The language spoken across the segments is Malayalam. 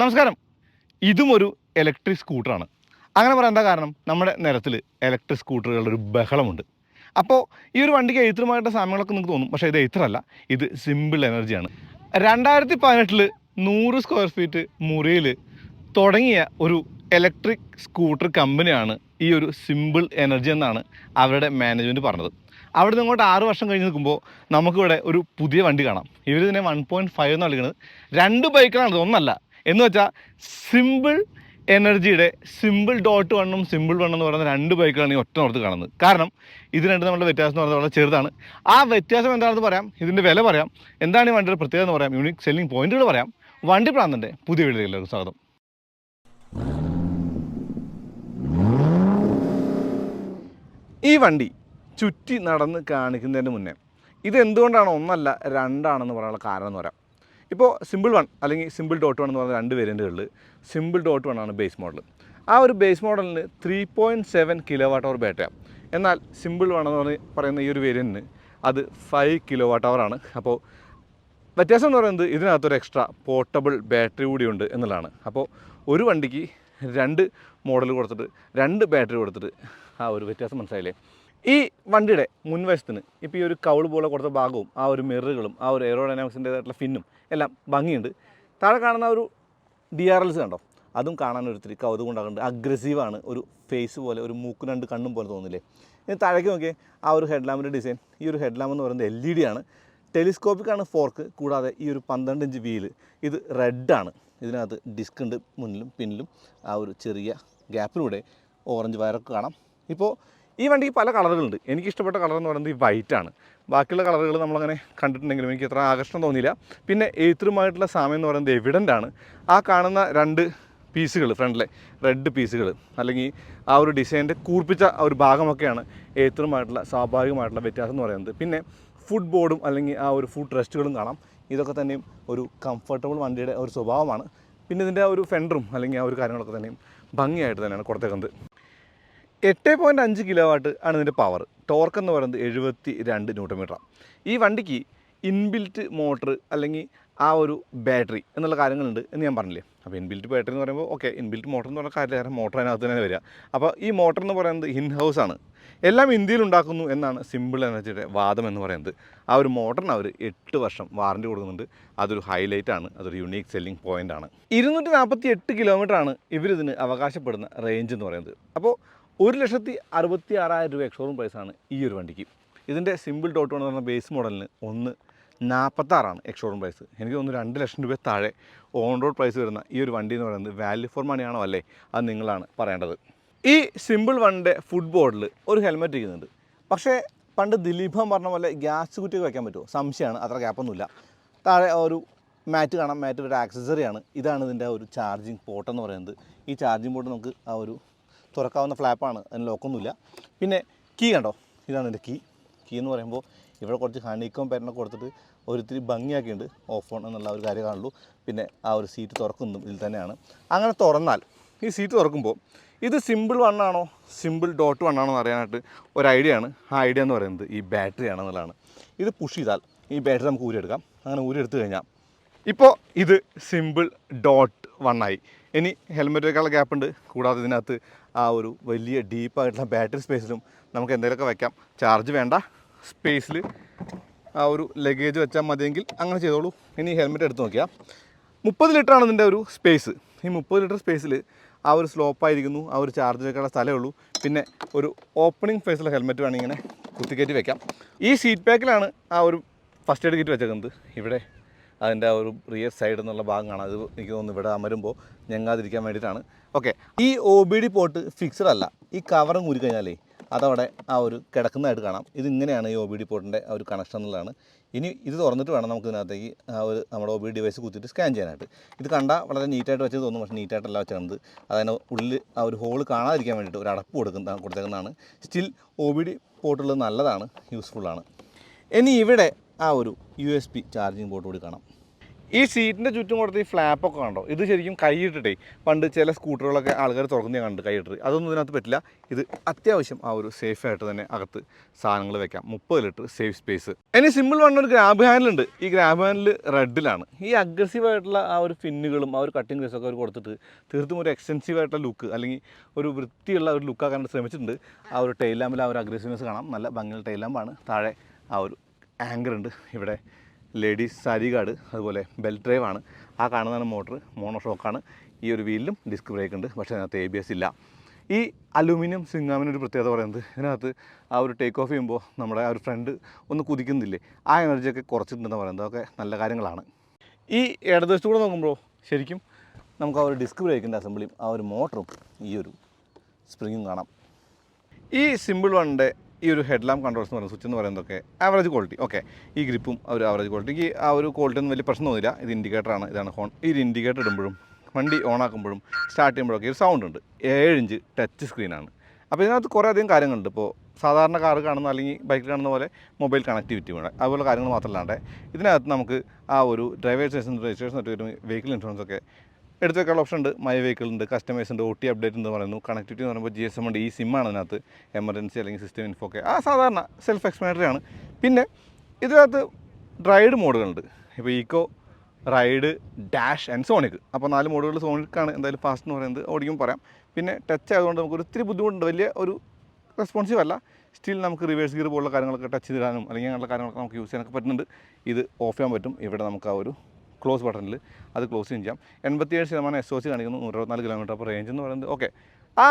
നമസ്കാരം. ഇതും ഒരു ഇലക്ട്രിക് സ്കൂട്ടറാണ് അങ്ങനെ പറയാൻ എന്താ കാരണം? നമ്മുടെ നിരത്തിൽ ഇലക്ട്രിക് സ്കൂട്ടറുകളുടെ ഒരു ബഹളമുണ്ട്. അപ്പോൾ ഈ ഒരു വണ്ടിക്ക് എഴുത്തറുമായിട്ട് സാമ്യങ്ങളൊക്കെ നിങ്ങൾക്ക് തോന്നും. പക്ഷേ ഇത് എഴുത്തറല്ല ഇത് സിമ്പിൾ എനർജിയാണ് രണ്ടായിരത്തി പതിനെട്ടിൽ നൂറ് സ്ക്വയർ ഫീറ്റ് മുറിയിൽ തുടങ്ങിയ ഒരു ഇലക്ട്രിക് സ്കൂട്ടർ കമ്പനിയാണ് ഈ ഒരു സിമ്പിൾ എനർജി എന്നാണ് അവരുടെ മാനേജ്മെന്റ് പറഞ്ഞത്. അവിടെ നിന്ന് ഇങ്ങോട്ട് ആറ് വർഷം കഴിഞ്ഞ് നിൽക്കുമ്പോൾ നമുക്കിവിടെ ഒരു പുതിയ വണ്ടി കാണാം. ഇവർ ഇതിനെ വൺ പോയിന്റ് ഫൈവ് എന്ന് വിളിക്കുന്നത്. രണ്ട് ബൈക്കുകളാണ് ഒന്നല്ല എന്ന് വെച്ചാൽ സിമ്പിൾ എനർജിയുടെ സിമ്പിൾ ഡോട്ട് വണ്ണും സിമ്പിൾ വണ്ണം എന്ന് പറയുന്ന രണ്ട് ബൈക്കുകളാണ് ഈ ഒറ്റ നോർത്ത് കാണുന്നത്. കാരണം ഇത് രണ്ട് നമ്മുടെ വ്യത്യാസം എന്ന് പറയുന്നത് വളരെ ചെറുതാണ്. ആ വ്യത്യാസം എന്താണെന്ന് പറയാം ഇതിന്റെ വില പറയാം. എന്താണ് ഈ വണ്ടിയുടെ പ്രത്യേകത എന്ന് പറയാം യൂണിക് സെല്ലിംഗ് പോയിന്റുകൾ പറയാം. വണ്ടി പ്രാന്തന്റെ പുതിയ വീഡിയോയിലേക്ക് സ്വാഗതം. ഈ വണ്ടി ചുറ്റി നടന്ന് കാണിക്കുന്നതിന് മുന്നേ ഇത് എന്തുകൊണ്ടാണ് ഒന്നല്ല രണ്ടാണെന്ന് പറയാനുള്ള കാരണം എന്ന് പറയാം. ഇപ്പോൾ സിമ്പിൾ വൺ അല്ലെങ്കിൽ സിമ്പിൾ ഡോട്ട് വൺ എന്ന് പറഞ്ഞ രണ്ട് വേരിയന്റുകളിൽ സിമ്പിൾ ഡോട്ട് വൺ ആണ് ബേസ് മോഡൽ. ആ ഒരു ബേസ് മോഡലിന് three point seven kilowatt hour ബാറ്ററിയാണ് എന്നാൽ സിമ്പിൾ വൺ എന്ന് പറഞ്ഞ് പറയുന്ന ഈ ഒരു വേരിയന്റിന് അത് ഫൈവ് കിലോ വാട്ട് ആണ്. അപ്പോൾ വ്യത്യാസം എന്ന് പറയുന്നത് ഇതിനകത്തൊരു എക്സ്ട്രാ പോർട്ടബിൾ ബാറ്ററി കൂടിയുണ്ട് എന്നുള്ളതാണ്. അപ്പോൾ ഒരു വണ്ടിക്ക് രണ്ട് മോഡൽ കൊടുത്തിട്ട് രണ്ട് ബാറ്ററി കൊടുത്തിട്ട് ആ ഒരു വ്യത്യാസം മനസ്സിലായില്ലേ? ഈ വണ്ടിയുടെ മുൻവശത്തിന് ഇപ്പോൾ ഈ ഒരു കൗൾ പോലെ കൊടുത്ത ഭാഗവും ആ ഒരു മിററുകളും ആ ഒരു എയറോഡൈനാമിക്സിന്റെതായിട്ടുള്ള ഫിന്നും എല്ലാം ഭംഗിയുണ്ട്. താഴെ കാണുന്ന ഒരു ഡി ആർ എൽസ് കണ്ടോ? അതും കാണാൻ ഒരിത്തിരി കൗതുകം ഉണ്ടാകുന്നുണ്ട്. അഗ്രസീവാണ് ഒരു ഫേസ് പോലെ ഒരു മൂക്കും രണ്ട് കണ്ണും പോലെ തോന്നില്ലേ ഇനി താഴേക്ക് നോക്കിയേ ആ ഒരു ഹെഡ് ലാമ്പിന്റെ ഡിസൈൻ ഈ ഒരു ഹെഡ് ലാമ്പ് എന്ന് പറയുന്നത് എൽ ഇ ഡി ആണ്. ടെലിസ്കോപ്പിക്കാണ് ഫോർക്ക് കൂടാതെ ഈ ഒരു പന്ത്രണ്ട് ഇഞ്ച് വീൽ ഇത് റെഡാണ് ഇതിനകത്ത് ഡിസ്ക് ഉണ്ട് മുന്നിലും പിന്നിലും ആ ഒരു ചെറിയ ഗ്യാപ്പിലൂടെ ഓറഞ്ച് വയറൊക്കെ കാണാം. ഇപ്പോൾ ഈ വണ്ടിക്ക് പല കളറുകളുണ്ട്. എനിക്ക് ഇഷ്ടപ്പെട്ട കളർ എന്ന് പറയുന്നത് ഈ വൈറ്റ് ആണ്. ബാക്കിയുള്ള കളറുകൾ നമ്മളങ്ങനെ കണ്ടിട്ടുണ്ടെങ്കിലും എനിക്ക് അത്ര ആകർഷണം തോന്നിയില്ല. പിന്നെ എഴുത്തറുമായിട്ടുള്ള സാമ്യം എന്ന് പറയുന്നത് എവിഡന്റ് ആണ്. ആ കാണുന്ന രണ്ട് പീസുകൾ ഫ്രണ്ടിലെ റെഡ് പീസുകൾ അല്ലെങ്കിൽ ആ ഒരു ഡിസൈനിന്റെ കൂർപ്പിച്ച ആ ഒരു ഭാഗമൊക്കെയാണ് എഴുത്തറുമായിട്ടുള്ള സ്വാഭാവികമായിട്ടുള്ള വ്യത്യാസം എന്ന് പറയുന്നത്. പിന്നെ ഫുഡ് ബോർഡും അല്ലെങ്കിൽ ആ ഒരു ഫുഡ് റെസ്റ്റുകളും കാണാം. ഇതൊക്കെ തന്നെയും ഒരു കംഫർട്ടബിൾ വണ്ടിയുടെ ഒരു സ്വഭാവമാണ്. പിന്നെ ഇതിന്റെ ആ ഒരു ഫെൻഡറും അല്ലെങ്കിൽ ആ ഒരു കാര്യങ്ങളൊക്കെ തന്നെയും ഭംഗിയായിട്ട് തന്നെയാണ് കൊടുത്തേക്കുന്നത്. എട്ട് പോയിന്റ് അഞ്ച് കിലോ വാട്ട് ആണ് ഇതിന്റെ പവർ ടോർക്ക് എന്ന് പറയുന്നത് എഴുപത്തി രണ്ട് ന്യൂട്ടൺ മീറ്ററാണ് ഈ വണ്ടിക്ക് ഇൻബിൽറ്റ് മോട്ടർ അല്ലെങ്കിൽ ആ ഒരു ബാറ്ററി എന്നുള്ള കാര്യങ്ങളുണ്ട് എന്ന് ഞാൻ പറഞ്ഞില്ലേ. അപ്പോൾ ഇൻബിൽറ്റ് ബാറ്ററി എന്ന് പറയുമ്പോൾ ഓക്കെ ഇൻബിൽറ്റ് മോട്ടർ എന്ന് പറഞ്ഞ കാര്യം കാരണം മോട്ടർ അതിനകത്ത് തന്നെ വരിക. അപ്പോൾ ഈ മോട്ടർ എന്ന് പറയുന്നത് ഇൻ ഹൗസ് ആണ്. എല്ലാം ഇന്ത്യയിൽ ഉണ്ടാക്കുന്നു എന്നാണ് സിമ്പിൾ എനർജിയുടെ വാദം എന്ന് പറയുന്നത്. ആ ഒരു മോട്ടറിന് അവർ എട്ട് വർഷം വാറണ്ടി കൊടുക്കുന്നുണ്ട്. അതൊരു ഹൈലൈറ്റ് ആണ്. അതൊരു യുണീക്ക് സെല്ലിംഗ് പോയിന്റ് ആണ്. ഇരുന്നൂറ്റി നാൽപ്പത്തി എട്ട് കിലോമീറ്റർ ആണ് ഇവരിതിന് അവകാശപ്പെടുന്ന റേഞ്ച് എന്ന് പറയുന്നത്. അപ്പോൾ ഒരു ലക്ഷത്തി അറുപത്തി ആറായിരം രൂപ എക്സോറും പ്രൈസാണ് ഈ ഒരു വണ്ടിക്ക്. ഇതിന്റെ സിമ്പിൾ ഡോട്ട് എന്ന് പറഞ്ഞ ബേസ് മോഡലിന് ഒന്ന് നാൽപ്പത്താറാണ് എക്സോറും പ്രൈസ് എനിക്ക് തോന്നുന്നു രണ്ട് ലക്ഷം രൂപ താഴെ ഓൺ റോഡ് പ്രൈസ് വരുന്ന ഈ ഒരു വണ്ടി എന്ന് പറയുന്നത് വാല്യൂ ഫോർ മണിയാണോ അല്ലേ? അത് നിങ്ങളാണ് പറയേണ്ടത്. ഈ സിമ്പിൾ വണ്ടിന്റെ ഫുഡ് ബോർഡിൽ ഒരു ഹെൽമെറ്റ് ഇരിക്കുന്നുണ്ട്. പക്ഷേ പണ്ട് ദിലീപം പറഞ്ഞ പോലെ ഗ്യാസ് കുറ്റിയൊക്കെ വയ്ക്കാൻ പറ്റുമോ? സംശയമാണ്. അത്ര ഗ്യാപ്പൊന്നുമില്ല താഴെ ഒരു മാറ്റ് കാണാം. മാറ്റ് ഒരു ആക്സസറിയാണ് ഇതാണ് ഇതിന്റെ ഒരു ചാർജിങ് പോർട്ട് എന്ന് പറയുന്നത്. ഈ ചാർജിങ് പോർട്ട് നമുക്ക് ആ ഒരു തുറക്കാവുന്ന ഫ്ലാപ്പാണ് അതിന് ലോക്കൊന്നുമില്ല പിന്നെ കീ കണ്ടോ? ഇതാണ് എന്റെ കീ കീ എന്ന് പറയുമ്പോൾ ഇവിടെ കുറച്ച് ഹണിക്കോം പാറ്റേണൊക്കെ കൊടുത്തിട്ട് ഒരിത്തിരി ഭംഗിയാക്കിയുണ്ട് ഓഫ് ഓൺ എന്നുള്ള ഒരു കാര്യം കാണുള്ളൂ. പിന്നെ ആ ഒരു സീറ്റ് തുറക്കുന്നതും ഇതിൽ തന്നെയാണ്. അങ്ങനെ തുറന്നാൽ ഈ സീറ്റ് തുറക്കുമ്പോൾ ഇത് സിമ്പിൾ വൺ ആണോ? സിമ്പിൾ ഡോട്ട് വൺ ആണോ എന്ന് അറിയാനായിട്ട് ഒരു ഐഡിയ ആണ്. ആ ഐഡിയ എന്ന് പറയുന്നത് ഈ ബാറ്ററി ആണെന്നുള്ളതാണ്. ഇത് പുഷ് ചെയ്താൽ ഈ ബാറ്ററി നമുക്ക് ഊരിയെടുക്കാം അങ്ങനെ ഊരിയെടുത്ത് കഴിഞ്ഞാൽ ഇപ്പോൾ ഇത് സിമ്പിൾ ഡോട്ട് വണ്ണായി ഇനി ഹെൽമെറ്റിനേക്കാൾ ഗ്യാപ്പ് ഉണ്ട്. കൂടാതെ ഇതിനകത്ത് ആ ഒരു വലിയ ഡീപ്പായിട്ടുള്ള ബാറ്ററി സ്പേസിലും നമുക്ക് എന്തെങ്കിലുമൊക്കെ വയ്ക്കാം ചാർജ് വേണ്ട. സ്പേസിൽ ആ ഒരു ലഗേജ് വെച്ചാൽ മതിയെങ്കിൽ അങ്ങനെ ചെയ്തോളൂ. ഇനി ഹെൽമെറ്റ് എടുത്ത് നോക്കിയാൽ മുപ്പത് ലിറ്ററാണ് ഇതിന്റെ ഒരു സ്പേസ് ഈ മുപ്പത് ലിറ്റർ സ്പേസിൽ ആ ഒരു സ്ലോപ്പായിരിക്കുന്നു ആ ഒരു ചാർജ് വെക്കാനുള്ള സ്ഥലമേ ഉള്ളൂ. പിന്നെ ഒരു ഓപ്പണിംഗ് ഫേസിലെ ഹെൽമെറ്റ് വേണമെങ്കിൽ ഇങ്ങനെ കുത്തിക്കയറ്റി വെക്കാം. ഈ സീറ്റ് ബാക്കിലാണ് ആ ഒരു ഫസ്റ്റ് എയ്ഡ് കിറ്റ് വെച്ചേക്കുന്നത്. ഇവിടെ അതിന്റെ ഒരു റിയർ സൈഡ് എന്നുള്ള ഭാഗമാണ് അത് എനിക്ക് തോന്നുന്നു ഇവിടെ അമരുമ്പോൾ ഞങ്ങാതിരിക്കാൻ വേണ്ടിയിട്ടാണ്. ഓക്കെ ഈ O B D port fixed അല്ല. ഈ കവറും ഊരി കഴിഞ്ഞാലേ അതവിടെ ആ ഒരു കിടക്കുന്നതായിട്ട് കാണാം. ഇതിങ്ങനെയാണ് ഈ ഒ ബി ഡി പോർട്ടിന്റെ ആ ഒരു കണക്ഷൻ എന്നുള്ളതാണ്. ഇനി ഇത് തുറന്നിട്ട് വേണം നമുക്ക് ഇതിനകത്തേക്ക് ആ ഒരു നമ്മുടെ ഒ ബി ഡിവൈസ് കുത്തിയിട്ട് സ്കാൻ ചെയ്യാനായിട്ട്. ഇത് കണ്ടാൽ വളരെ നീറ്റായിട്ട് വെച്ചത് തോന്നും പക്ഷേ നീറ്റായിട്ടല്ല വെച്ചത് അതിന് ഉള്ളിൽ ആ ഒരു ഹോൾ കാണാതിരിക്കാൻ വേണ്ടിയിട്ട് ഒരു അടപ്പ് കൊടുക്കുന്ന കൊടുത്തേക്കുന്നതാണ്. സ്റ്റിൽ ഒ ബി ഡി പോർട്ടുള്ളത് നല്ലതാണ് യൂസ്ഫുള്ളാണ് ഇനി ഇവിടെ ആ ഒരു U S B charging port കൂടി കാണാം. ഈ സീറ്റിന്റെ ചുറ്റും കൊടുത്ത ഈ ഫ്ലാപ്പൊക്കെ കണ്ടോ? ഇത് ശരിക്കും കൈയിട്ടിട്ടേ പണ്ട് ചില സ്കൂട്ടറുകളൊക്കെ ആൾക്കാർ തുറക്കുന്നേ കണ്ട് കൈയിട്ട് അതൊന്നും ഇതിനകത്ത് പറ്റില്ല. ഇത് അത്യാവശ്യം ആ ഒരു സേഫ് ആയിട്ട് തന്നെ അകത്ത് സാധനങ്ങൾ വെക്കാം. മുപ്പത് ലിറ്റർ സേഫ് സ്പേസ് ഇനി സിമ്പിൾ വണ്ണ ഒരു ഗ്രാബ് ഹാൻഡിലുണ്ട് ഈ ഗ്രാബ് ഹാൻഡിൽ റെഡിലാണ് ഈ അഗ്രസീവ് ആയിട്ടുള്ള ആ ഒരു ഫിന്നുകളും ആ ഒരു കട്ടിങ് ഒക്കെ അവർ കൊടുത്തിട്ട് തീർത്തും ഒരു എക്സ്റ്റെൻസീവ് ആയിട്ടുള്ള ലുക്ക് അല്ലെങ്കിൽ ഒരു വൃത്തിയുള്ള ഒരു ലുക്കാക്കാൻ ശ്രമിച്ചിട്ടുണ്ട്. ആ ഒരു ടൈലാമ്പിൽ ആ ഒരു അഗ്രസീവ്നെസ് കാണാം. നല്ല ഭംഗിയുള്ള ടൈലാമ്പാണ് താഴെ ആ ഒരു ആങ്കർ ഉണ്ട് ഇവിടെ ലേഡീസ് സാരി ഗാർഡ് അതുപോലെ ബെൽറ്റ് ഡ്രൈവ് ആണ്. ആ കാണുന്നതാണ് മോട്ടർ മോണോ ഷോക്കാണ്. ഈ ഒരു വീലിലും ഡിസ്ക് ബ്രേക്ക് ഉണ്ട് പക്ഷേ അതിനകത്ത് എ ബി എസ് ഇല്ല. ഈ അലൂമിനിയം സിംഗാമിന് ഒരു പ്രത്യേകത പറയുന്നത് ഇതിനകത്ത് ആ ഒരു ടേക്ക് ഓഫ് ചെയ്യുമ്പോൾ നമ്മുടെ ആ ഒരു ഫ്രണ്ട് ഒന്ന് കുതിക്കുന്നില്ലേ ആ എനർജിയൊക്കെ കുറച്ചിട്ടുണ്ടെന്ന് പറയുന്നത്. അതൊക്കെ നല്ല കാര്യങ്ങളാണ്. ഈ ഇടതുവശത്തൂടെ നോക്കുമ്പോൾ ശരിക്കും നമുക്ക് ആ ഒരു ഡിസ്ക് ബ്രേക്കിന്റെ അസംബ്ലിയും ആ ഒരു മോട്ടറും ഈ ഒരു സ്പ്രിങ്ങും കാണാം. ഈ സിമ്പിൾ വണ്ണിന്റെ ഈ ഒരു ഹെഡ് ലാമ്പ് കൺട്രോൾസ് എന്ന് പറയുന്ന സ്വിച്ച് എന്ന് പറയുന്നതൊക്കെ ആവറേജ് ക്വാളിറ്റി ഓക്കെ ഈ ഗ്രിപ്പും ആ ഒരു ആവറേജ് ക്വാളിറ്റിക്ക് ആ ഒരു ക്വാളിറ്റി ഒന്നും വലിയ പ്രശ്നം തോന്നില്ല ഇത് ഇൻഡിക്കേറ്ററാണ് ഇതാണ് ഹോൺ ഈ ഇൻഡിക്കേറ്റർ ഇടുമ്പോഴും വണ്ടി ഓൺ ആക്കുമ്പോഴും സ്റ്റാർട്ട് ചെയ്യുമ്പോഴൊക്കെ ഒരു സൗണ്ട് ഉണ്ട്. ഏഴ് ഇഞ്ച് ടച്ച് സ്ക്രീനാണ് അപ്പോൾ ഇതിനകത്ത് കുറേ അധികം കാര്യങ്ങളുണ്ട്. ഇപ്പോൾ സാധാരണ കാർ കാണുന്ന അല്ലെങ്കിൽ ബൈക്കിൽ കാണുന്ന പോലെ മൊബൈൽ കണക്ടിവിറ്റി വേണം. അതുപോലെ കാര്യങ്ങൾ മാത്രമല്ലാണ്ട് ഇതിനകത്ത് നമുക്ക് ആ ഒരു driver's licence registration certificate vehicle insurance ഒക്കെ എടുത്ത് ഓപ്ഷൻ ഉണ്ട്. മൈ വെഹിക്കിൾ ഉണ്ട് കസ്റ്റമൈസ് ഉണ്ട് ഒ ടി അപ്ഡേറ്റ് എന്ന് പറയുന്നു. കണക്ടിവിറ്റി എന്ന് പറയുമ്പോൾ ജി എസ് എം ഉണ്ട് ഈ സിമ്മാണ് അതിനകത്ത്. എമർജൻസി അല്ലെങ്കിൽ സിസ്റ്റം ഇൻഫോ ഒക്കെ. ആ സാധാരണ സെൽഫ് എക്സ്പ്ലനേറ്ററി ആണ്. പിന്നെ ഇതിനകത്ത് റൈഡ് മോഡുകളുണ്ട് ഇപ്പോൾ eco ride dash and sonic അപ്പോൾ നാല് മോഡുകൾ സോണിക്കാണ് എന്തായാലും ഫാസ്റ്റ് എന്ന് പറയുന്നത് ഓടിക്കും പറയാം. പിന്നെ ടച്ച് ആയതുകൊണ്ട് നമുക്ക് ഒത്തിരി ബുദ്ധിമുട്ടുണ്ട്. വലിയ ഒരു റെസ്പോൺസീവ് അല്ല. സ്റ്റിൽ നമുക്ക് റിവേഴ്സ് ഗിയർ പോലുള്ള കാര്യങ്ങളൊക്കെ ടച്ച് ചെയ്തിടാനും അല്ലെങ്കിൽ അങ്ങനെയുള്ള കാര്യങ്ങളൊക്കെ നമുക്ക് യൂസ് ചെയ്യാനൊക്കെ പറ്റുന്നുണ്ട്. ഇത് ഓഫ് ചെയ്യാൻ പറ്റും. ഇവിടെ നമുക്ക് ആ ഒരു ക്ലോസ് ബട്ടണിൽ അത് ക്ലോസ് ചെയ്യാം. എൺപത്തിയേഴ് ശതമാനം എസ് ഒ സി കാണിക്കുന്നു നൂറ്റി അറുപത്തിനാല് കിലോമീറ്റർ അപ്പോൾ റേഞ്ച് എന്ന് പറയുന്നത്. ഓക്കെ ആ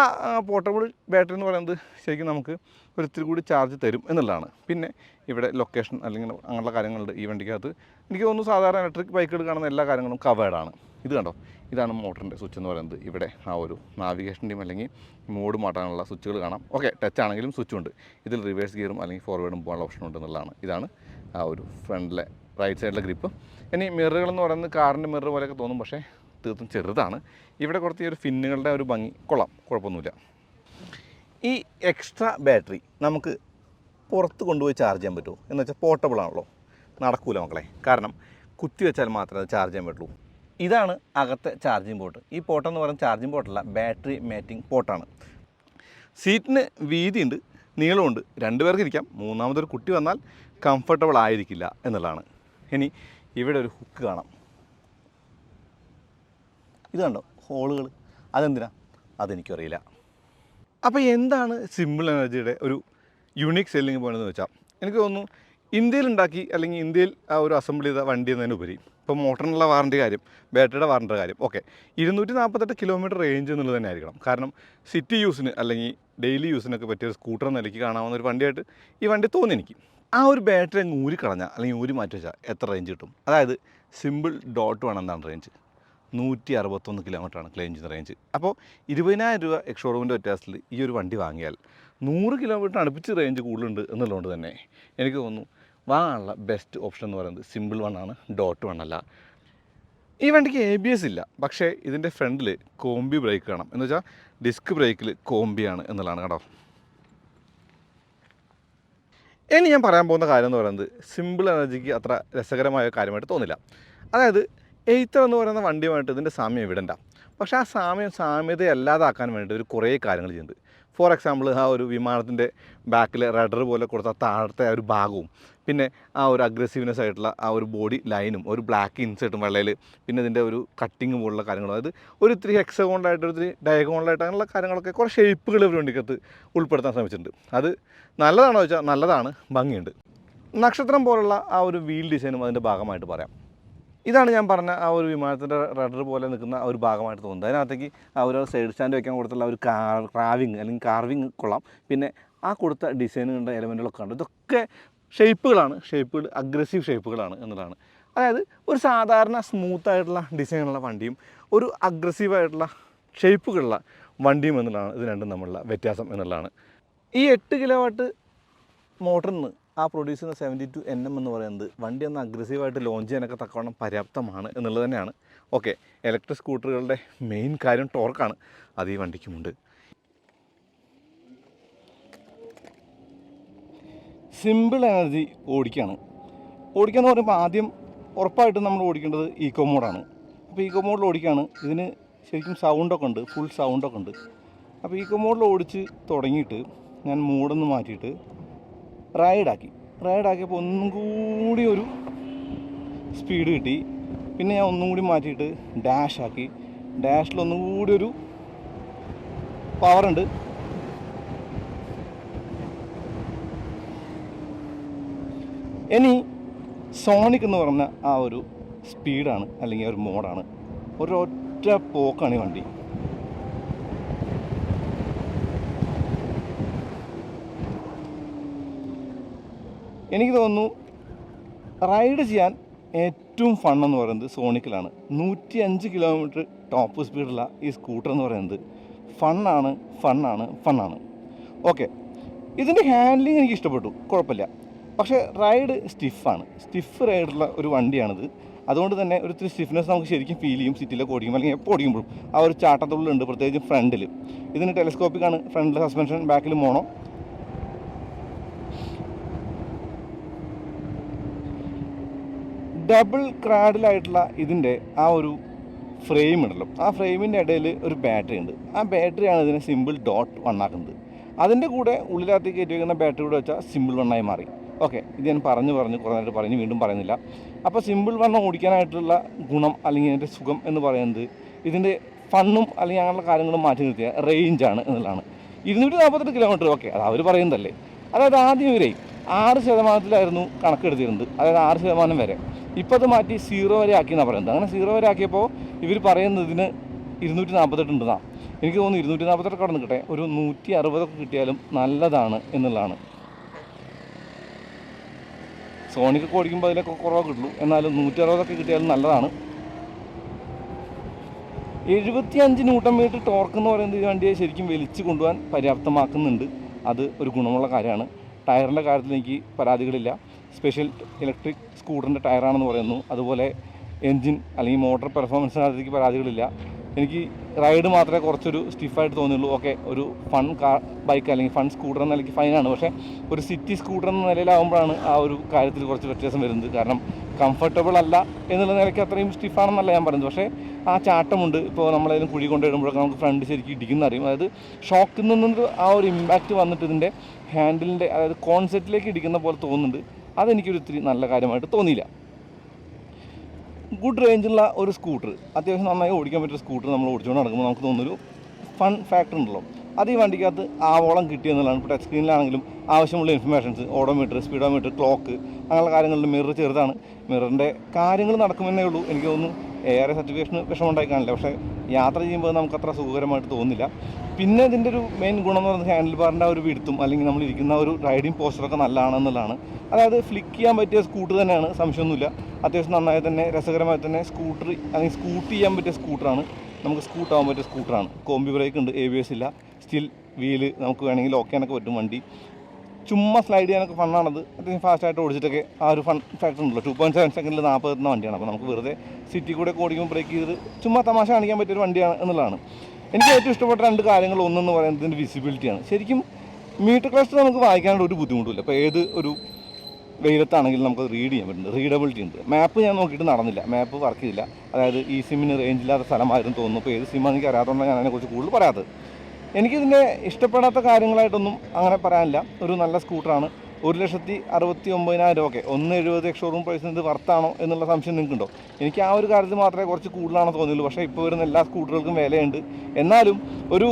പോർട്ടബിൾ ബാറ്ററി എന്ന് പറയുന്നത് ശരിക്കും നമുക്ക് ഒരു ഇത്തിരി കൂടി ചാർജ് തരും എന്നുള്ളതാണ്. പിന്നെ ഇവിടെ ലൊക്കേഷൻ അല്ലെങ്കിൽ അങ്ങനെയുള്ള കാര്യങ്ങളുണ്ട് ഈ വണ്ടിക്കകത്ത്. എനിക്ക് തോന്നുന്നു സാധാരണ ഇലക്ട്രിക് ബൈക്കുകൾ കാണുന്ന എല്ലാ കാര്യങ്ങളും കവേർഡാണ് ഇത് കണ്ടോ? ഇതാണ് മോട്ടറിന്റെ സ്വിച്ച് എന്ന് പറയുന്നത്. ഇവിടെ ആ ഒരു നാവിഗേഷന്റെയും അല്ലെങ്കിൽ മോഡ് മാറ്റാനുള്ള സ്വിച്ചുകൾ കാണാം. ഓക്കെ ടച്ച് ആണെങ്കിലും സ്വിച്ച് ഉണ്ട്. ഇതിൽ റിവേഴ്സ് ഗിയറും അല്ലെങ്കിൽ ഫോർവേഡും പോകാനുള്ള ഓപ്ഷൻ ഉണ്ട് എന്നുള്ളതാണ്. ഇതാണ് ആ ഒരു ഫ്രണ്ടിലെ റൈറ്റ് സൈഡിലെ ഗ്രിപ്പ് ഇനി മിററുകൾ എന്ന് പറയുന്നത് കാറിന്റെ മിറർ പോലെയൊക്കെ തോന്നും പക്ഷേ തീർത്തും ചെറുതാണ്. ഇവിടെ കുറച്ച് ഈ ഒരു ഫിന്നുകളുടെ ഒരു ഭംഗി കൊള്ളാം കുഴപ്പമൊന്നുമില്ല. ഈ എക്സ്ട്രാ ബാറ്ററി നമുക്ക് പുറത്ത് കൊണ്ടുപോയി ചാർജ് ചെയ്യാൻ പറ്റുമോ? എന്ന് വെച്ചാൽ പോർട്ടബിൾ ആണല്ലോ. നടക്കൂല മക്കളെ. കാരണം കുത്തി വെച്ചാൽ മാത്രമേ അത് ചാർജ് ചെയ്യാൻ പറ്റുള്ളൂ. ഇതാണ് അകത്തെ ചാർജിങ് പോർട്ട് ഈ പോട്ടെന്ന് എന്ന് പറയുന്നത് ചാർജിങ് പോർട്ടല്ല ബാറ്ററി മാറ്റിംഗ് പോർട്ടാണ് സീറ്റിന് വീതിയുണ്ട് നീളമുണ്ട് രണ്ടുപേർക്ക് ഇരിക്കാം. മൂന്നാമതൊരു കുട്ടി വന്നാൽ കംഫർട്ടബിൾ ആയിരിക്കില്ല എന്നുള്ളതാണ്. ഇനി ഇവിടെ ഒരു ഹുക്ക് കാണാം. ഇത് കണ്ടോ? ഹോളുകൾ അതെന്തിനാ? അതെനിക്കറിയില്ല. അപ്പോൾ എന്താണ് സിമ്പിൾ എനർജിയുടെ ഒരു യുണീക്ക് സെല്ലിംഗ് പോയിന്റ് എന്ന് വെച്ചാൽ എനിക്ക് തോന്നുന്നു ഇന്ത്യയിൽ ഉണ്ടാക്കി അല്ലെങ്കിൽ ഇന്ത്യയിൽ ആ ഒരു അസംബിൾ ചെയ്ത വണ്ടി എന്നതിനുപരി ഇപ്പോൾ മോട്ടറിനുള്ള വാറണ്ടി കാര്യം ബാറ്ററിയുടെ വാറണ്ടിയുടെ കാര്യം ഓക്കെ ഇരുന്നൂറ്റി നാൽപ്പത്തെട്ട് കിലോമീറ്റർ റേഞ്ച് എന്നുള്ളത് തന്നെ ആയിരിക്കണം. കാരണം സിറ്റി യൂസിന് അല്ലെങ്കിൽ ഡെയിലി യൂസിനൊക്കെ പറ്റിയ സ്കൂട്ടർ നിലയ്ക്ക് കാണാവുന്ന ഒരു വണ്ടിയായിട്ട് ഈ വണ്ടി തോന്നി എനിക്ക് ആ ഒരു ബാറ്ററി അങ്ങ് ഊരി കളഞ്ഞാൽ അല്ലെങ്കിൽ ഊരി മാറ്റി വെച്ചാൽ എത്ര റേഞ്ച് കിട്ടും? അതായത് സിമ്പിൾ ഡോട്ട് വൺ എന്താണ് റേഞ്ച് നൂറ്റി അറുപത്തൊന്ന് കിലോമീറ്ററാണ് ക്ലെയിം ചെയ്യുന്ന റേഞ്ച് അപ്പോൾ ഇരുപതിനായിരം രൂപ എക്സ്ഷോറൂമിന്റെ വ്യത്യാസത്തിൽ ഈ ഒരു വണ്ടി വാങ്ങിയാൽ നൂറ് കിലോമീറ്റർ അടുപ്പിച്ച് റേഞ്ച് കൂടുതലുണ്ട് എന്നുള്ളതുകൊണ്ട് തന്നെ എനിക്ക് തോന്നുന്നു വാങ്ങാനുള്ള ബെസ്റ്റ് ഓപ്ഷൻ എന്ന് പറയുന്നത് സിമ്പിൾ വൺ ആണ് ഡോട്ട് വൺ അല്ല. ഈ വണ്ടിക്ക് എ ബി എസ് ഇല്ല. പക്ഷേ ഇതിന്റെ ഫ്രണ്ടിൽ കോമ്പി ബ്രേക്ക് കാണാം. എന്ന് വെച്ചാൽ ഡിസ്ക് ബ്രേക്കിൽ കോമ്പിയാണ് എന്നുള്ളതാണ് കേട്ടോ. ഇനി ഞാൻ പറയാൻ പോകുന്ന കാര്യം എന്ന് പറയുന്നത് സിമ്പിൾ എനർജിക്ക് അത്ര രസകരമായ കാര്യമായിട്ട് തോന്നില്ല. അതായത് എയ്ത്തർ എന്ന് പറയുന്ന വണ്ടിയുമായിട്ട് ഇതിന്റെ സാമ്യം ഇവിടണ്ട പക്ഷേ ആ സാമ്യം സാമ്യതയല്ലാതാക്കാൻ വേണ്ടി ഒരു കുറേ കാര്യങ്ങൾ ചെയ്യുന്നുണ്ട്. ഫോർ എക്സാമ്പിൾ ആ ഒരു വിമാനത്തിന്റെ ബാക്കിൽ റഡർ പോലെ കൊടുത്ത താഴത്തെ ആ ഒരു ഭാഗവും പിന്നെ ആ ഒരു അഗ്രസീവ്നെസ് ആയിട്ടുള്ള ആ ഒരു ബോഡി ലൈനും ഒരു ബ്ലാക്ക് ഇൻസേർട്ടും വെള്ളയിൽ പിന്നെ ഇതിന്റെ ഒരു കട്ടിങ് പോലുള്ള കാര്യങ്ങളും. അതായത് ഒരു ഇത്തിരി ഹെക്സഗോണിലായിട്ട് ഒരു ഇത്തിരി ഡയഗോണിലായിട്ട് അങ്ങനെയുള്ള കാര്യങ്ങളൊക്കെ കുറേ ഷേപ്പുകൾ ഇവർ വണ്ടിക്കകത്ത് ഉൾപ്പെടുത്താൻ ശ്രമിച്ചിട്ടുണ്ട്. അത് നല്ലതാണോ ചോദിച്ചാൽ നല്ലതാണ് ഭംഗിയുണ്ട്. നക്ഷത്രം പോലുള്ള ആ ഒരു വീൽ ഡിസൈനും അതിന്റെ ഭാഗമായിട്ട് പറയാം. ഇതാണ് ഞാൻ പറഞ്ഞ ആ ഒരു വിമാനത്തിന്റെ റഡർ പോലെ നിൽക്കുന്ന ഒരു ഭാഗമായിട്ട് തോന്നുന്നത്. അതിനകത്തേക്ക് ആ ഒരു സൈഡ് സ്റ്റാൻഡ് വയ്ക്കാൻ കൊടുത്തുള്ള ഒരു കാർ ക്രാവിങ് അല്ലെങ്കിൽ കാർവിങ് കൊള്ളാം. പിന്നെ ആ കൊടുത്ത ഡിസൈനുകളുടെ എലമെന്റുകളൊക്കെ ഉണ്ട് ഇതൊക്കെ ഷേപ്പുകളാണ്. ഷേപ്പുകൾ അഗ്രസീവ് ഷേപ്പുകളാണ് എന്നുള്ളതാണ്. അതായത് ഒരു സാധാരണ സ്മൂത്ത് ആയിട്ടുള്ള ഡിസൈനുള്ള വണ്ടിയും ഒരു അഗ്രസീവായിട്ടുള്ള ഷേപ്പുകളുള്ള വണ്ടിയും എന്നുള്ളതാണ്. ഇത് രണ്ടും തമ്മിലുള്ള വ്യത്യാസം എന്നുള്ളതാണ്. ഈ എട്ട് കിലോ വാട്ട് മോട്ടറിൽ നിന്ന് ആ പ്രൊഡ്യൂസ് ചെയ്യുന്ന സെവന്റി ടു എൻ എം എന്ന് പറയുന്നത് വണ്ടി ഒന്ന് അഗ്രസീവായിട്ട് ലോഞ്ച് ചെയ്യാനൊക്കെ തക്കവണ്ണം പര്യാപ്തമാണ് എന്നുള്ളത് തന്നെയാണ്. ഓക്കെ ഇലക്ട്രിക് സ്കൂട്ടറുകളുടെ മെയിൻ കാര്യം ടോർക്കാണ് അത് ഈ വണ്ടിക്കുമുണ്ട്. Simple energy ഓടിക്കുകയാണ്. ഓടിക്കുകയെന്ന് പറയുമ്പോൾ ആദ്യം ഉറപ്പായിട്ടും നമ്മൾ ഓടിക്കേണ്ടത് ഈക്കോ മോഡാണ് അപ്പോൾ ഈക്കോ മോഡിൽ ഓടിക്കുകയാണ്. ഇതിന് ശരിക്കും സൗണ്ടൊക്കെ ഉണ്ട് ഫുൾ സൗണ്ടൊക്കെ ഉണ്ട്. അപ്പോൾ ഈക്കോ മോഡിൽ ഓടിച്ച് തുടങ്ങിയിട്ട് ഞാൻ മൂടൊന്ന് മാറ്റിയിട്ട് റൈഡാക്കി റൈഡാക്കിയപ്പോൾ ഒന്നും കൂടി ഒരു സ്പീഡ് കിട്ടി. പിന്നെ ഞാൻ ഒന്നും കൂടി മാറ്റിയിട്ട് ഡാഷാക്കി ഒന്നും കൂടി ഒരു പവർ ഇനി സോണിക് എന്ന് പറഞ്ഞ ആ ഒരു സ്പീഡാണ് അല്ലെങ്കിൽ ഒരു മോഡാണ് ഒരൊറ്റ പോക്കാണ് ഈ വണ്ടി. എനിക്ക് തോന്നുന്നു റൈഡ് ചെയ്യാൻ ഏറ്റവും ഫണ്ണെന്ന് പറയുന്നത് സോണിക്കിലാണ് നൂറ്റി അഞ്ച് കിലോമീറ്റർ ടോപ്പ് സ്പീഡുള്ള ഈ സ്കൂട്ടർ എന്ന് പറയുന്നത് ഫണ്ണാണ് ഫണ്ണാണ് ഫണ്ണാണ് ഓക്കെ ഇതിന്റെ ഹാൻഡ്ലിങ് എനിക്ക് ഇഷ്ടപ്പെട്ടു. കുഴപ്പമില്ല. പക്ഷേ റൈഡ് സ്റ്റിഫാണ് സ്റ്റിഫ് റൈഡുള്ള ഒരു വണ്ടിയാണിത്. അതുകൊണ്ട് തന്നെ ഒരു ഇത്തിരി സ്റ്റിഫ്നെസ് നമുക്ക് ശരിക്കും ഫീൽ ചെയ്യും സിറ്റിയിലൊക്കെ ഓടിക്കുമ്പോൾ അല്ലെങ്കിൽ എപ്പോൾ ഓടിക്കുമ്പോഴും ആ ഒരു ചാട്ടത്തുള്ളുണ്ട് പ്രത്യേകിച്ച് ഫ്രണ്ടിൽ ഇതിന് ടെലിസ്കോപ്പിക്കാണ് ഫ്രണ്ടിൽ സസ്പെൻഷൻ ബാക്കിൽ മോണോ. ഡബിൾ ക്രാഡിലായിട്ടുള്ള ഇതിന്റെ ആ ഒരു ഫ്രെയിം ഉണ്ടല്ലോ. ആ ഫ്രെയിമിന്റെ ഇടയിൽ ഒരു ബാറ്ററി ഉണ്ട്. ആ ബാറ്ററിയാണ് ഇതിനെ സിമ്പിൾ ഡോട്ട് വൺ ആക്കുന്നത്. അതിന്റെ കൂടെ ഉള്ളിനകത്തേക്ക് കയറ്റി വയ്ക്കുന്ന ബാറ്ററി കൂടെ വെച്ചാൽ സിമ്പിൾ വണ്ണായി മാറി. ഓക്കെ ഇത് ഞാൻ പറഞ്ഞു പറഞ്ഞ് കുറേ നേരം പറഞ്ഞു വീണ്ടും പറയുന്നില്ല. അപ്പോൾ സിമ്പിൾ വണ്ണം ഓടിക്കാനായിട്ടുള്ള ഗുണം അല്ലെങ്കിൽ അതിന്റെ സുഖം എന്ന് പറയുന്നത് ഇതിന്റെ ഫണ്ണും അല്ലെങ്കിൽ അങ്ങനെയുള്ള കാര്യങ്ങളും മാറ്റി നിർത്തിയ റേഞ്ചാണ് എന്നുള്ളതാണ്. ഇരുന്നൂറ്റി നാൽപ്പത്തെട്ട് കിലോമീറ്റർ ഓക്കെ അത് അവർ പറയുന്നതല്ലേ. അതായത് ആദ്യം ഇവരെ ആറ് ശതമാനത്തിലായിരുന്നു കണക്കെടുത്തിരുന്നത്. അതായത് ആറ് ശതമാനം വരെ. ഇപ്പോൾ അത് മാറ്റി സീറോ വരെ ആക്കി എന്നാണ് പറയുന്നത്. അങ്ങനെ സീറോ വരെ ആക്കിയപ്പോൾ ഇവർ പറയുന്നതിന് ഇരുന്നൂറ്റി നാൽപ്പത്തെട്ട് ഉണ്ടെന്നാണ് എനിക്ക് തോന്നുന്നു ഇരുന്നൂറ്റി നാൽപ്പത്തെട്ട് കടന്ന് കിട്ടെ ഒരു നൂറ്റി അറുപതൊക്കെ കിട്ടിയാലും നല്ലതാണ് എന്നുള്ളതാണ്. സോണിക്കൊക്കെ ഓടിക്കുമ്പോൾ അതിലൊക്കെ കുറവ് കിട്ടുള്ളൂ. എന്നാലും നൂറ്റി അറുപതൊക്കെ കിട്ടിയാലും നല്ലതാണ്. എഴുപത്തി അഞ്ച് ന്യൂട്ടൺ മീറ്റർ ടോർക്ക് എന്ന് പറയുന്നത് ഈ വണ്ടിയെ ശരിക്കും വലിച്ചു കൊണ്ടുപോകാൻ പര്യാപ്തമാക്കുന്നുണ്ട്. അത് ഒരു ഗുണമുള്ള കാര്യമാണ്. ടയറിന്റെ കാര്യത്തിൽ എനിക്ക് പരാതികളില്ല. സ്പെഷ്യൽ ഇലക്ട്രിക് സ്കൂട്ടറിന്റെ ടയറാണെന്ന് പറയുന്നു. അതുപോലെ എൻജിൻ അല്ലെങ്കിൽ മോട്ടോർ പെർഫോമൻസിനകത്തേക്ക് പരാതികളില്ല. എനിക്ക് റൈഡ് മാത്രമേ കുറച്ചൊരു സ്റ്റിഫായിട്ട് തോന്നിയുള്ളൂ. ഓക്കെ ഒരു ഫൺ കാർ ബൈക്ക് അല്ലെങ്കിൽ ഫൺ സ്കൂട്ടർ എന്ന നിലയ്ക്ക് ഫൈനാണ് പക്ഷേ ഒരു സിറ്റി സ്കൂട്ടർ എന്ന നിലയിലാവുമ്പോഴാണ് ആ ഒരു കാര്യത്തിൽ കുറച്ച് വ്യത്യാസം വരുന്നത്. കാരണം കംഫർട്ടബിൾ അല്ല എന്നുള്ള നിലയ്ക്ക് അത്രയും സ്റ്റിഫാണെന്നല്ല ഞാൻ പറയുന്നത്. പക്ഷേ ആ ചാട്ടമുണ്ട്. ഇപ്പോൾ നമ്മളേലും കുഴി കൊണ്ടിടുമ്പോഴൊക്കെ നമുക്ക് ഫ്രണ്ട് ശരിക്കും ഇടിക്കുന്ന അറിയും. അതായത് ഷോക്കിൽ നിന്നൊരു ആ ഒരു ഇമ്പാക്റ്റ് വന്നിട്ട് ഇതിന്റെ ഹാൻഡിലിന്റെ അതായത് കോൺസെപ്റ്റിലേക്ക് ഇടിക്കുന്ന പോലെ തോന്നുന്നുണ്ട്. അതെനിക്കൊരു ഇത്തിരി നല്ല കാര്യമായിട്ട് തോന്നിയില്ല. ഗുഡ് റേഞ്ചുള്ള ഒരു സ്കൂട്ടർ അത്യാവശ്യം നന്നായി ഓടിക്കാൻ പറ്റിയ സ്കൂട്ടർ നമ്മൾ ഓടിച്ചുകൊണ്ട് നടക്കുമ്പോൾ നമുക്ക് തോന്നുന്നൊരു ഫൺ ഫാക്ടർ ഉണ്ടല്ലോ. അത് ഈ വണ്ടിക്കകത്ത് ആവോളം കിട്ടിയെന്നുള്ളതാണ് ഇപ്പോൾ ടച്ച് സ്ക്രീനിലാണെങ്കിലും ആവശ്യമുള്ള ഇൻഫർമേഷൻസ് ഓഡോമീറ്റർ സ്പീഡോമീറ്റർ ക്ലോക്ക് അങ്ങനെയുള്ള കാര്യങ്ങളിൽ മിറർ ചെറുതാണ്. മിററിന്റെ കാര്യങ്ങൾ നടക്കുമെന്നേ ഉള്ളൂ. എനിക്ക് തോന്നുന്നു ഏറെ സർട്ടിഫിക്കേഷന് വിഷമമുണ്ടായി പക്ഷേ യാത്ര ചെയ്യുമ്പോൾ നമുക്ക് അത്ര സുഖകരമായിട്ട് തോന്നുന്നില്ല. പിന്നെ ഇതിന്റെ ഒരു മെയിൻ ഗുണം എന്ന് പറയുന്നത് ഹാൻഡിൽ ബാറിന്റെ ഒരു വിടുത്തും അല്ലെങ്കിൽ നമ്മൾ ഇരിക്കുന്ന ഒരു റൈഡിങ് പോസ്റ്ററൊക്കെ നല്ലതാണെന്നുള്ളതാണ്. അതായത് ഫ്ലിക്ക് ചെയ്യാൻ പറ്റിയ സ്കൂട്ടർ തന്നെയാണ് സംശയമൊന്നുമില്ല. അത്യാവശ്യം നന്നായി തന്നെ രസകരമായി തന്നെ സ്കൂട്ടർ അല്ലെങ്കിൽ സ്കൂട്ട് ചെയ്യാൻ പറ്റിയ സ്കൂട്ടറാണ് നമുക്ക് സ്കൂട്ടാവാൻ പറ്റിയ സ്കൂട്ടറാണ് കോമ്പി ബ്രേക്ക് ഉണ്ട് എ ബി എസ് ഇല്ല. സ്റ്റിൽ വീൽ നമുക്ക് വേണമെങ്കിൽ ഓക്കെ ആണൊക്കെ പറ്റും വണ്ടി. ചുമ്മാ സ്ലൈഡ് ചെയ്യാനൊക്കെ ഫണ്ണാണത് അത്യാവശ്യം ഫാസ്റ്റായിട്ട് ഓടിച്ചിട്ടൊക്കെ ആ ഒരു ഫൺ ഫാക്ടർ ഉണ്ടല്ലോ. ടു പോയിന്റ് സെവൻ സെക്കൻഡിൽ നാൽപ്പത് എത്തുന്ന വണ്ടിയാണ്. അപ്പോൾ നമുക്ക് വെറുതെ സിറ്റി കൂടെ ഓടിക്കുമ്പോൾ ബ്രേക്ക് ചെയ്ത് ചുമ്മാ തമാശ കാണിക്കാൻ പറ്റിയ ഒരു വണ്ടിയാണ് എന്നുള്ളതാണ്. എനിക്ക് ഏറ്റവും ഇഷ്ടപ്പെട്ട രണ്ട് കാര്യങ്ങൾ ഒന്നെന്ന് പറയുന്നത് ഇതിന്റെ വിസിബിലിറ്റിയാണ് ശരിക്കും മീറ്റർ ക്ലസ്റ്റർ നമുക്ക് വായിക്കാനുള്ള ഒരു ബുദ്ധിമുട്ടില്ല അപ്പോൾ ഏത് ഒരു വെയിലത്താണെങ്കിലും നമുക്ക് റീഡ് ചെയ്യാൻ പറ്റുന്നുണ്ട്. റീഡബിലിറ്റി ഉണ്ട്. മാപ്പ് ഞാൻ നോക്കിയിട്ട് നടന്നില്ല. മാപ്പ് വർക്ക് ചെയ്തില്ല. അതായത് ഈ സിമ്മിന് റേഞ്ച് ഇല്ലാത്ത സ്ഥലമായിരുന്നു തോന്നുന്നു. അപ്പോൾ ഏത് സിമ്മാണെന്ന് അറിയാത്തതുകൊണ്ടാണ് ഞാൻ അതിനെക്കുറിച്ച് കൂടുതൽ പറയാത്തത്. എനിക്കിതിന്റെ ഇഷ്ടപ്പെടാത്ത കാര്യങ്ങളായിട്ടൊന്നും അങ്ങനെ പറയാനില്ല. ഒരു നല്ല സ്കൂട്ടറാണ്. ഒരു ലക്ഷത്തി അറുപത്തി ഒമ്പതിനായിരം ഒക്കെ. ഒന്ന് എഴുപത് ഷോറൂം പ്രൈസിന് ഇത് വർത്താണോ എന്നുള്ള സംശയം നിങ്ങൾക്കുണ്ടോ? എനിക്ക് ആ ഒരു കാര്യത്തിൽ മാത്രമേ കുറച്ച് കൂടുതലാണെന്ന് തോന്നിയുള്ളൂ. പക്ഷേ ഇപ്പോൾ വരുന്ന എല്ലാ സ്കൂട്ടറുകൾക്കും വിലയുണ്ട്. എന്നാലും ഒരു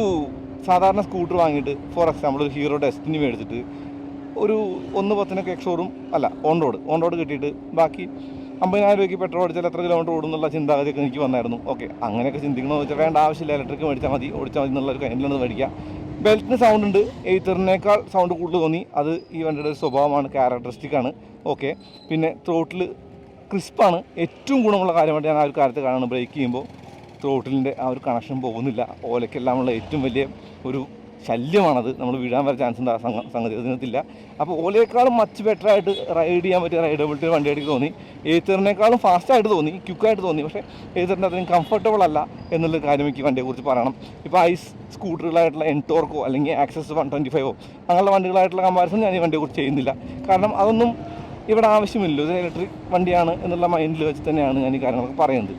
സാധാരണ സ്കൂട്ടർ വാങ്ങിയിട്ട് ഫോർ എക്സാമ്പിൾ ഒരു ഹീറോ ഡെസ്റ്റിനി മേടിച്ചിട്ട് ഒരു ഒന്ന് പത്തിനൊക്കെ എക്സോറും അല്ല ഓൺ റോഡ് ഓൺ റോഡ് കിട്ടിയിട്ട് ബാക്കി അമ്പതിനായിരം രൂപയ്ക്ക് പെട്രോൾ അടിച്ചാൽ എത്ര കിലോമീറ്റർ ഓടും എന്നുള്ള ചിന്താഗതിയൊക്കെ എനിക്ക് വന്നായിരുന്നു. ഓക്കെ അങ്ങനെയൊക്കെ ചിന്തിക്കണമെന്ന് വെച്ചാൽ വേണ്ട ആവശ്യമില്ല. ഇലക്ട്രിക് മേടിച്ചാൽ മതി ഓടിച്ചാൽ മതി എന്നുള്ള ഒരു കയ്യിലാണ് മേടിക്കുക. ബെൽറ്റിന് സൗണ്ട് ഉണ്ട്. എയ്ത്തറിനേക്കാൾ സൗണ്ട് കൂടുതൽ തോന്നി. അത് ഈ വണ്ടിയുടെ സ്വഭാവമാണ് ക്യാരക്ടറിസ്റ്റിക് ആണ്. ഓക്കെ പിന്നെ ത്രോട്ടിൽ ക്രിസ്പാണ് ഏറ്റവും ഗുണമുള്ള കാര്യമായിട്ട് ഞാൻ ആ ഒരു കാര്യത്തെ കാണുന്നത് ബ്രേക്ക് ചെയ്യുമ്പോൾ ത്രോട്ടിലിന്റെ ആ ഒരു കണക്ഷൻ പോകുന്നില്ല. ഓലയ്ക്കെല്ലാമുള്ള ഏറ്റവും വലിയ ഒരു ശല്യമാണത്. നമ്മൾ വീഴാൻ വരെ ചാൻസ് ഉണ്ട് ആ സംഗതി. അതിനകത്തില്ല അപ്പോൾ ഓലയേക്കാളും മച്ച് ബെറ്റർ ആയിട്ട് റൈഡ് ചെയ്യാൻ പറ്റിയ റൈഡബിലിറ്റി വണ്ടിയായിട്ട് തോന്നി. ഏത്തറിനേക്കാളും ഫാസ്റ്റായിട്ട് തോന്നി ക്യുക്കായിട്ട് തോന്നി. പക്ഷേ ഏത്തറിന്റെ അത്രയും കംഫർട്ടബിൾ അല്ല എന്നുള്ള കാര്യം എനിക്ക് വണ്ടിയെക്കുറിച്ച് പറയണം. ഇപ്പോൾ ഐസ് സ്കൂട്ടറുകളായിട്ടുള്ള എൻടോർക്കോ അല്ലെങ്കിൽ ആക്സസ് വൺ ട്വന്റി ഫൈവോ അങ്ങനെയുള്ള വണ്ടികളായിട്ടുള്ള കമ്പാരിസൺ ഞാൻ ഈ വണ്ടിയെക്കുറിച്ച് ചെയ്യുന്നില്ല. കാരണം അതൊന്നും ഇവിടെ ആവശ്യമില്ല. ഇത് ഇലക്ട്രിക് വണ്ടിയാണ് എന്നുള്ള മൈൻഡിൽ വെച്ച് തന്നെയാണ് ഞാൻ ഈ കാര്യങ്ങളൊക്കെ പറയുന്നത്.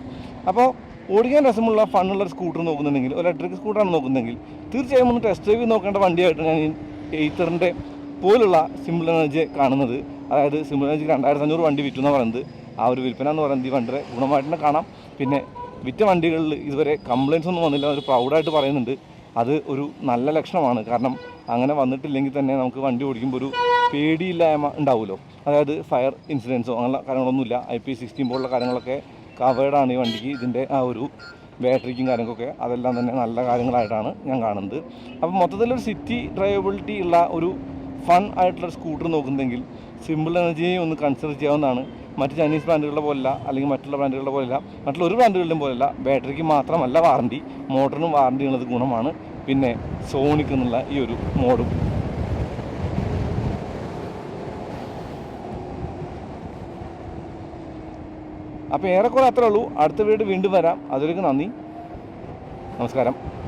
അപ്പോൾ ഓടിക്കാൻ രസമുള്ള ഫണ്ണുള്ള ഒരു സ്കൂട്ടർ നോക്കുന്നുണ്ടെങ്കിൽ ഒരു ഇലക്ട്രിക് സ്കൂട്ടറാണ് നോക്കുന്നതെങ്കിൽ തീർച്ചയായും ഒന്ന് ടെസ്റ്റ് ഡ്രൈവ് നോക്കേണ്ട വണ്ടിയായിട്ട് ഞാൻ എയ്ത്തറിന്റെ പോലുള്ള സിമ്പിൾ എനർജി കാണുന്നത്. അതായത് സിമ്പിൾ എനർജി രണ്ടായിരത്തി അഞ്ഞൂറ് വണ്ടി വിറ്റു എന്ന് പറയുന്നത്. ആ ഒരു വിൽപ്പന എന്ന് പറയുന്നത് ഈ വണ്ടിയുടെ ഗുണമായിട്ട് കാണാം. പിന്നെ വിറ്റ വണ്ടികളിൽ ഇതുവരെ കംപ്ലയിൻസ് ഒന്നും വന്നില്ല. അവർ പ്രൗഡായിട്ട് പറയുന്നുണ്ട്. അത് ഒരു നല്ല ലക്ഷണമാണ്. കാരണം അങ്ങനെ വന്നിട്ടില്ലെങ്കിൽ തന്നെ നമുക്ക് വണ്ടി ഓടിക്കുമ്പോൾ ഒരു പേടിയില്ലായ്മ ഉണ്ടാവുമല്ലോ. അതായത് ഫയർ ഇൻസിഡൻസോ അങ്ങനെയുള്ള കാര്യങ്ങളൊന്നുമില്ല. ഐ പി സിക്സ്റ്റീൻ പോലുള്ള കാര്യങ്ങളൊക്കെ കവേർഡാണ് ഈ വണ്ടിക്ക്. ഇതിന്റെ ആ ഒരു ബാറ്ററിക്കും കാര്യങ്ങൾക്കൊക്കെ അതെല്ലാം തന്നെ നല്ല കാര്യങ്ങളായിട്ടാണ് ഞാൻ കാണുന്നത്. അപ്പോൾ മൊത്തത്തിലൊരു സിറ്റി ഡ്രൈവബിലിറ്റി ഉള്ള ഒരു ഫൺ ആയിട്ടുള്ള സ്കൂട്ടർ നോക്കുന്നതെങ്കിൽ സിമ്പിൾ എനർജിയെ ഒന്ന് കൺസിഡർ ചെയ്യാവുന്നതാണ്. മറ്റ് ചൈനീസ് ബ്രാൻഡുകളുടെ പോലല്ല അല്ലെങ്കിൽ മറ്റുള്ള ബ്രാൻഡുകളുടെ പോലല്ല മറ്റുള്ള ഒരു ബ്രാൻഡുകളുടെയും പോലല്ല ബാറ്ററിക്ക് മാത്രമല്ല വാറണ്ടി മോട്ടറിനും വാറണ്ടി ഉള്ളത് ഗുണമാണ്. പിന്നെ സോണിക് എന്നുള്ള ഈ ഒരു മോഡും അപ്പോൾ ഏറെക്കുറെ അത്രേ ഉള്ളൂ. അടുത്ത വീട് വീണ്ടും വരാം. അതിലേക്ക് നന്ദി. നമസ്കാരം.